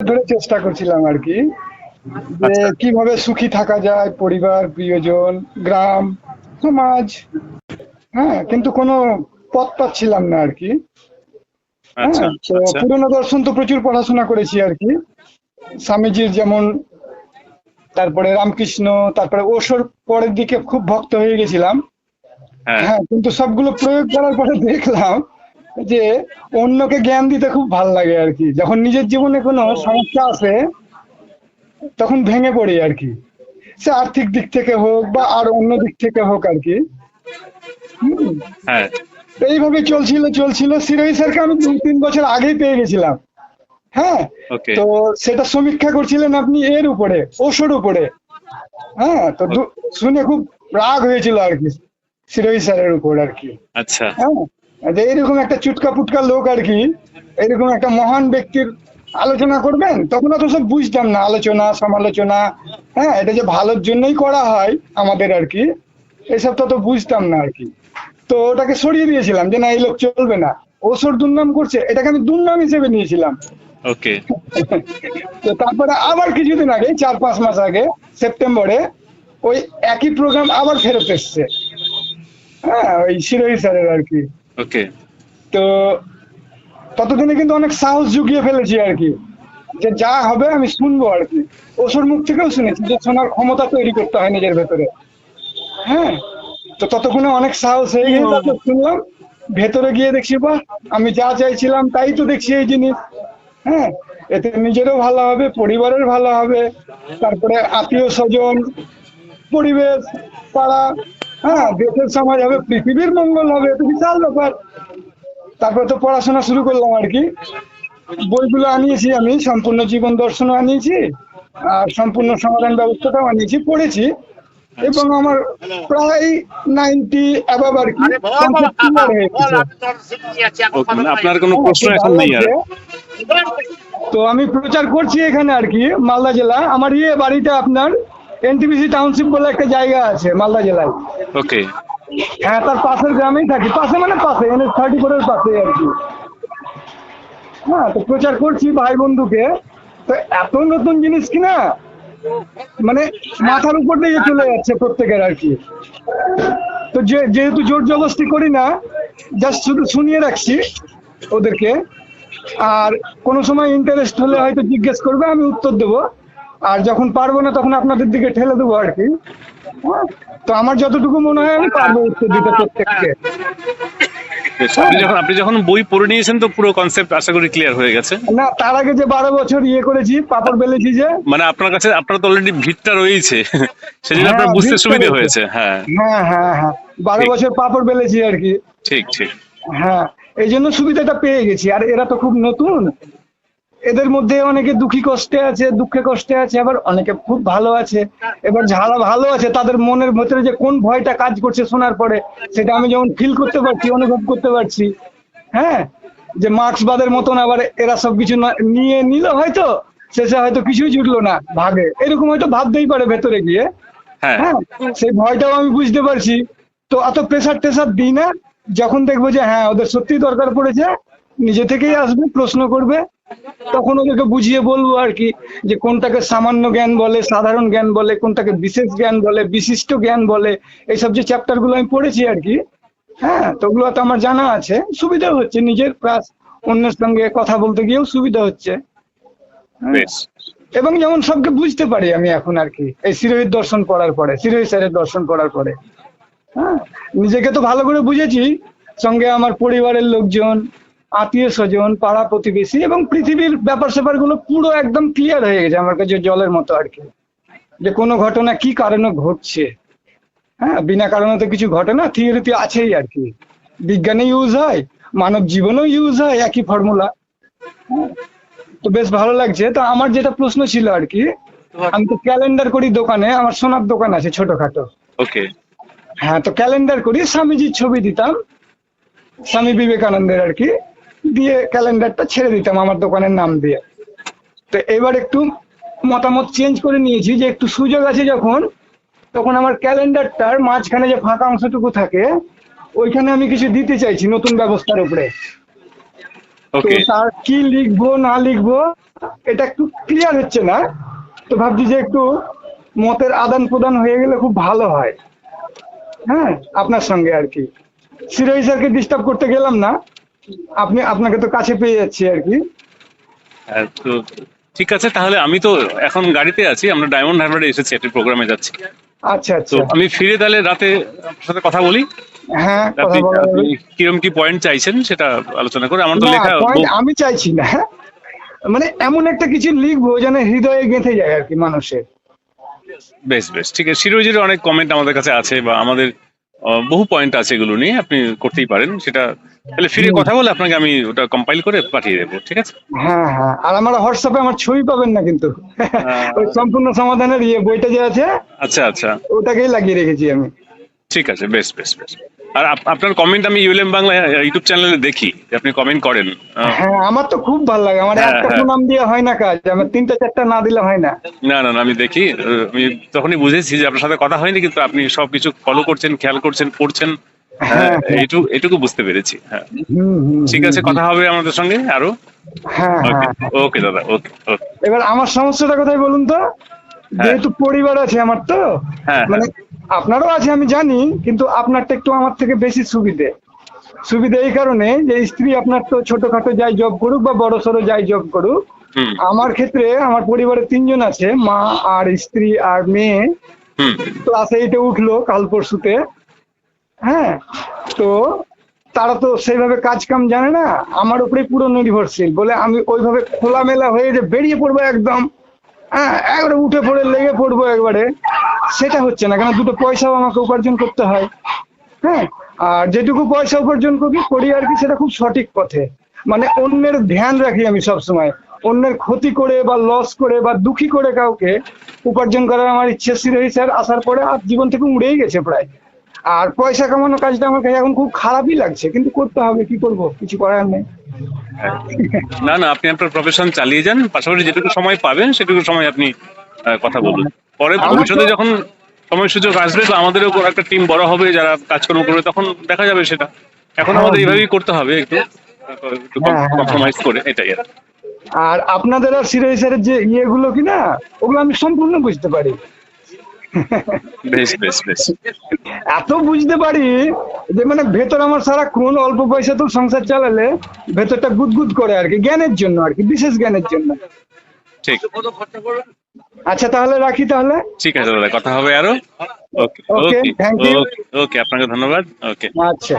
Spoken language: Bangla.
ধরে চেষ্টা করছিলাম আর কি যে আচ্ছা। কীভাবে সুখী থাকা যায় পরিবার প্রিয়জন গ্রাম সমাজ হ্যাঁ কিন্তু কোনো পথ পাচ্ছিলাম না আর কি। আচ্ছা হ্যাঁ, তো আচ্ছা। পুরনো দর্শন তো প্রচুর পড়াশোনা করেছি আর কি। স্বামীজির যেমন তারপরে রামকৃষ্ণ তারপরে ওসর পরের দিকে খুব ভক্ত হয়ে গেছিলাম। হ্যাঁ। হ্যাঁ কিন্তু সবগুলো প্রয়োগ করার পরে দেখলাম যে অন্যকে জ্ঞান দিতে খুব ভালো লাগে আর কি। যখন নিজের জীবনে কোনো সমস্যা আসে তখন ভেঙে পড়ি আর কি। সে আর্থিক দিক থেকে হোক বা আর অন্য দিক থেকে হোক আর কি। হ্যাঁ। এইভাবে চলছিল চলছিল। সিরোহি স্যারকে আমি দু তিন বছর আগেই পেয়ে গেছিলাম। হ্যাঁ? তো সেটা সমীক্ষা করছিলেন আপনি এর উপরে ওষুর উপরে। হ্যাঁ? তো শুনে খুব রাগ হয়েছিল আর কি সিরোহি স্যারের উপর আর কি। আচ্ছা। হ্যাঁ? যে এরকম একটা চুটকা পুটকা লোক আর কি এরকম একটা মহান ব্যক্তির আলোচনা করবেন তখন অত সব বুঝতাম না আলোচনা সমালোচনা হ্যাঁ এটা যে ভালোর জন্যই করা হয় আমাদের আর কি এসব তো তো বুঝতাম না আর কি। তো ওটাকে সরিয়ে দিয়েছিলাম যে না এই লোক চলবে না। ওসর দুর্নাম করছে এটাকে আমি দুর্নাম হিসেবে নিয়েছিলাম। ওকে। তো তারপরে আবার কিছুদিন আগে চার পাঁচ মাস আগে সেপ্টেম্বরে ওই একই প্রোগ্রাম আবার ফেরত এসছে। হ্যাঁ ওই শিরোহী স্যারের আর কি। ওকে তো ততদিনে কিন্তু অনেক সাহস জুগিয়ে ফেলেছি আর কি। যে যা হবে আমি শুনব আর কি। ওসর মুখ থেকেও শুনেছি যে শোনার ক্ষমতা তৈরি করতে হয় নিজের ভেতরে। হ্যাঁ? তো ততক্ষণে অনেক সাহস হয়ে গেছে তারপর শুনলাম ভেতরে গিয়ে দেখছি বাহ আমি যা চাইছিলাম তাই তো দেখছি এই জিনিস। হ্যাঁ? এতে নিজেরও ভালো হবে পরিবারের ভালো হবে তারপরে আত্মীয় স্বজন পরিবেশ পাড়া হ্যাঁ দেশের সমাজ হবে পৃথিবীর মঙ্গল হবে এটা বিশাল ব্যাপার। তারপরে তো পড়াশোনা শুরু করলাম আর কি। বইগুলো আনিয়েছি আমি সম্পূর্ণ জীবন দর্শনও আনিয়েছি আর সম্পূর্ণ সমাধান ব্যবস্থাটাও আনিয়েছি পড়েছি। এবং আমার প্রায় নাইনটি অ্যাবাব আর কি আপনার কোনো প্রশ্ন এখন নেই আর। তো আমি প্রচার করছি এখানে আর কি মালদা জেলা। আমার ইয়ে বাড়িটা আপনার এনটিপিসি টাউনশিপ বলে একটা জায়গা আছে মালদা জেলায়। ওকে। হ্যাঁ তার পাশের গ্রামেই থাকি। পাশে মানে পাশে এন এস থার্টি ফোরের পাশে আর কি। হ্যাঁ তো প্রচার করছি ভাই বন্ধুকে। তো এত নতুন জিনিস কিনা মানে মাথার উপর দিয়ে চলে যাচ্ছে প্রত্যেকের আর কি। তো যে যেহেতু জোর জবরদস্তি করি না জাস্ট শুধু শুনিয়ে রাখছি ওদেরকে। আর কোনো সময় ইন্টারেস্ট হলে হয়তো জিজ্ঞেস করবে আমি উত্তর দেবো। আর যখন পারব না তখন আপনাদের দিকে ঠেলে দেবো আর কি। হ্যাঁ, তো আমার যতটুকু মনে হয় আমি পারব উত্তর দিতে প্রত্যেককে। আপনি যখন আপনি যখন বই পড়ে নিয়েছেন তো পুরো কনসেপ্ট আশা করি ক্লিয়ার হয়ে গেছে। না তার আগে যে বারো বছর ইয়ে করেছি পাপড় বেলেছি যে মানে আপনার কাছে আপনার তো অলরেডি ভিতটা রয়েছে সেজন্য হ্যাঁ, আপনার বুঝতে সুবিধা হয়েছে হ্যাঁ। হ্যাঁ হ্যাঁ হ্যাঁ। বারো বছর পাপড় বেলেছি আর কি। ঠিক ঠিক। হ্যাঁ। এই জন্য সুবিধাটা পেয়ে গেছি। আর এরা তো খুব নতুন। এদের মধ্যে অনেকে দুঃখী কষ্টে আছে দুঃখে কষ্টে আছে আবার অনেকে খুব ভালো আছে। এবার যারা ভালো আছে তাদের মনের ভেতরে যে কোন ভয়টা কাজ করছে শোনার পরে সেটা আমি যেমন ফিল করতে পারছি অনুভব করতে পারছি। হ্যাঁ? যে মার্ক্সবাদের মতন আবার এরা সবকিছু না- নিয়ে নিল হয়তো শেষে হয়তো কিছুই জুটলো না ভাগে। এরকম হয়তো ভাবতেই পারে ভেতরে গিয়ে। হ্যাঁ। হ্যাঁ? সেই ভয়টাও আমি বুঝতে পারছি। তো এত প্রেসার টেসার দিই না। যখন দেখব যে হ্যাঁ ওদের সত্যি দরকার পড়েছে নিজে থেকেই আসবে প্রশ্ন করবে। তখন ওদেরকে বুঝিয়ে বলব আর কি যে কোনটাকে সামান্য জ্ঞান বলে সাধারণ জ্ঞান বলে কোনটাকে বিশেষ জ্ঞান বলে বিশিষ্ট জ্ঞান বলে এইসব যে চ্যাপ্টারগুলো আমি পড়েছি আর কি হ্যাঁ তো ওগুলো তো আমার জানা আছে সুবিধা হচ্ছে নিজের প্লাস অন্যের সঙ্গে কথা বলতে গিয়েও সুবিধা হচ্ছে হ্যাঁ। এবং যেমন সবকে বুঝতে পারি আমি এখন আর কি এই শিরোহিত দর্শন পড়ার পরে শিরোহী স্যারের দর্শন করার পরে হ্যাঁ নিজেকে তো ভালো করে বুঝেছি সঙ্গে আমার পরিবারের লোকজন আত্মীয় স্বজন পাড়া প্রতিবেশী এবং পৃথিবীর ব্যাপার স্যাপারগুলো পুরো একদম ক্লিয়ার হয়ে গেছে আমার কাছে জলের মতো আর কি। যে কোনো ঘটনা কি কারণে ঘটছে? হ্যাঁ বিনা কারণে তো কিছু ঘটে না থিওরিতে আছেই আর কি। বিজ্ঞানে ইউজ হয় মানব জীবনেও ইউজ হয় একই ফর্মুলা তো বেশ ভালো লাগছে। তো আমার যেটা প্রশ্ন ছিল আর কি আমি তো ক্যালেন্ডার করি দোকানে আমার সোনার দোকান আছে ছোটখাটো। ওকে হ্যাঁ তো ক্যালেন্ডার করি স্বামীজির ছবি দিতাম স্বামী বিবেকানন্দের আর কি। দিয়ে ক্যালেন্ডারটা ছেড়ে দিতাম আমার দোকানের নাম দিয়ে। তো এবার একটু মতামত চেঞ্জ করে নিয়েছি যে একটু সুযোগ আছে যখন তখন আমার ক্যালেন্ডারটার মাঝখানে যে ফাঁকা অংশটুকু থাকে ওইখানে আমি কিছু দিতে চাইছি নতুন ব্যবস্থার উপরে। তো তার কি লিখব না লিখব এটা একটু ক্লিয়ার হচ্ছে না। তো ভাবছি যে একটু মতের আদান প্রদান হয়ে গেলে খুব ভালো হয়। হ্যাঁ আপনার সঙ্গে আর কি। সিরোহি স্যারকে ডিস্টার্ব করতে গেলাম না। আপনি আপনাকে তো কাছে পেয়ে যাচ্ছি আর কি। হ্যাঁ, তো ঠিক আছে তাহলে আমি তো এখন গাড়িতে আছি আমরা ডায়মন্ড হারবারে এসেছি একটি প্রোগ্রামে যাচ্ছি। আচ্ছা আচ্ছা। আমি ফিরে তাহলে রাতে আপনার সাথে কথা বলি। হ্যাঁ আপনি। কিরম কি পয়েন্ট চাইছেন সেটা আলোচনা করে আমার তো লেখা আমি চাইছি না। মানে এমন একটা কিছু লিখব যেন হৃদয়ে গেঁথে যায় আর কি মানুষের। বেশ বেশ ঠিক আছে। শিরোজির অনেক কমেন্ট আমাদের কাছে আছে বা আমাদের বহু পয়েন্ট আছে এগুলো নিয়ে আপনি করতেই পারেন। সেটা তাহলে ফিরে কথা বলে আপনাকে আমি ওটা কম্পাইল করে পাঠিয়ে দেবো ঠিক আছে? হ্যাঁ হ্যাঁ। আর আমার হোয়াটসঅ্যাপে আমার ছবি পাবেন না কিন্তু। ওই সম্পূর্ণ সমাধানের ইয়ে বইটা যে আছে আচ্ছা আচ্ছা। ওটাকেই লাগিয়ে রেখেছি আমি। ঠিক আছে বেশ বেশ বেশ। আর আপ- আপনার কমেন্ট আমি ইউএলএম বাংলা ইউটিউব চ্যানেলে দেখি আপনি কমেন্ট করেন। হ্যাঁ আমার তো খুব ভালো লাগে। আমার হ্যাঁ, একটা হ্যাঁ। নাম দিয়ে হয় না কাজ আমার তিনটা চারটা না দিলে হয় না। না না আমি দেখি আমি তখনই বুঝেছি যে আপনার সাথে কথা হয়নি কিন্তু আপনি সবকিছু ফলো করছেন খেয়াল করছেন পড়ছেন। এইটুকু এটুকু বুঝতে পেরেছি হ্যাঁ। ঠিক আছে কথা হবে আমাদের সঙ্গে আরও? হ্যাঁ ওকে হ্যাঁ। দাদা ওকে এবার আমার সমস্যাটা কোথায় বলুন তো? যেহেতু পরিবার আছে আমার তো হ্যাঁ, মানে আপনারও আছে আমি জানি কিন্তু আপনারটা একটু আমার থেকে বেশি সুবিধে। সুবিধে এই কারণে যে স্ত্রী আপনার তো ছোটখাটো যাই জব করুক বা বড় সড়ো যাই জব করুক আমার ক্ষেত্রে আমার পরিবারে তিনজন আছে মা আর স্ত্রী আর মেয়ে। ক্লাস এইটে উঠল কাল পরশুতে। হ্যাঁ তো তারা তো সেইভাবে কাজ কাম জানে না আমার উপরে পুরো নির্ভরশীল। বলে আমি ওইভাবে খোলামেলা হয়ে যে বেরিয়ে পড়ব একদম হ্যাঁ একবারে উঠে পড়ে, লেগে পড়ব একবারে। সেটা হচ্ছে না, কেন দুটো পয়সাও আমাকে উপার্জন করতে হয়। হ্যাঁ আর যেটুকু পয়সা উপার্জন করি করি আর কি, সেটা খুব সঠিক পথে। মানে অন্যের ধ্যান রাখি আমি সব সময় অন্যের ক্ষতি করে বা লস করে বা দুঃখী করে কাউকে উপার্জন করার আমার ইচ্ছে সিরোহি স্যার আসার পরে আর জীবন থেকে উড়েই গেছে প্রায়। আর পয়সা কামানোর কাজটা আমার কাছে এখন খুব খারাপই লাগছে, কিন্তু করতে হবে, কি করব? কিছু করার নেই। না না আপনি আপনার প্রফেশন চালিয়ে যান পাশাপাশি যেটুকু সময় পাবেন সেটুকু সময় আপনি কথা বলুন। পরে ভবিষ্যতে যখন সময় সুযোগ আসবে তো আমাদেরও একটা টিম বড় হবে যারা কাজকর্ম করবে তখন দেখা যাবে সেটা। এখন হ্যাঁ, আমাদের। এইভাবেই করতে হবে একটু একটু হ্যাঁ, হ্যাঁ, কম্প্রোমাইজ করে এটাই আর আপনাদের আর সিরোহি স্যারের যে ইয়েগুলো কিনা ওগুলো আমি সম্পূর্ণ বুঝতে পারি। বেশ বেশ বেশ। এত বুঝতে পারি যে মানে ভেতর আমার সারা কোন অল্প পয়সা তো সংসার চালালে ভেতরটা গুদগুদ করে আর কি জ্ঞানের জন্য আর কি বিশেষ জ্ঞানের জন্য। ঠিক। আচ্ছা তাহলে রাখি তাহলে। ঠিক আছে দাদা কথা হবে আরও? ওকে ওকে থ্যাংক ইউ ওকে আপনাকে ধন্যবাদ। ওকে আচ্ছা।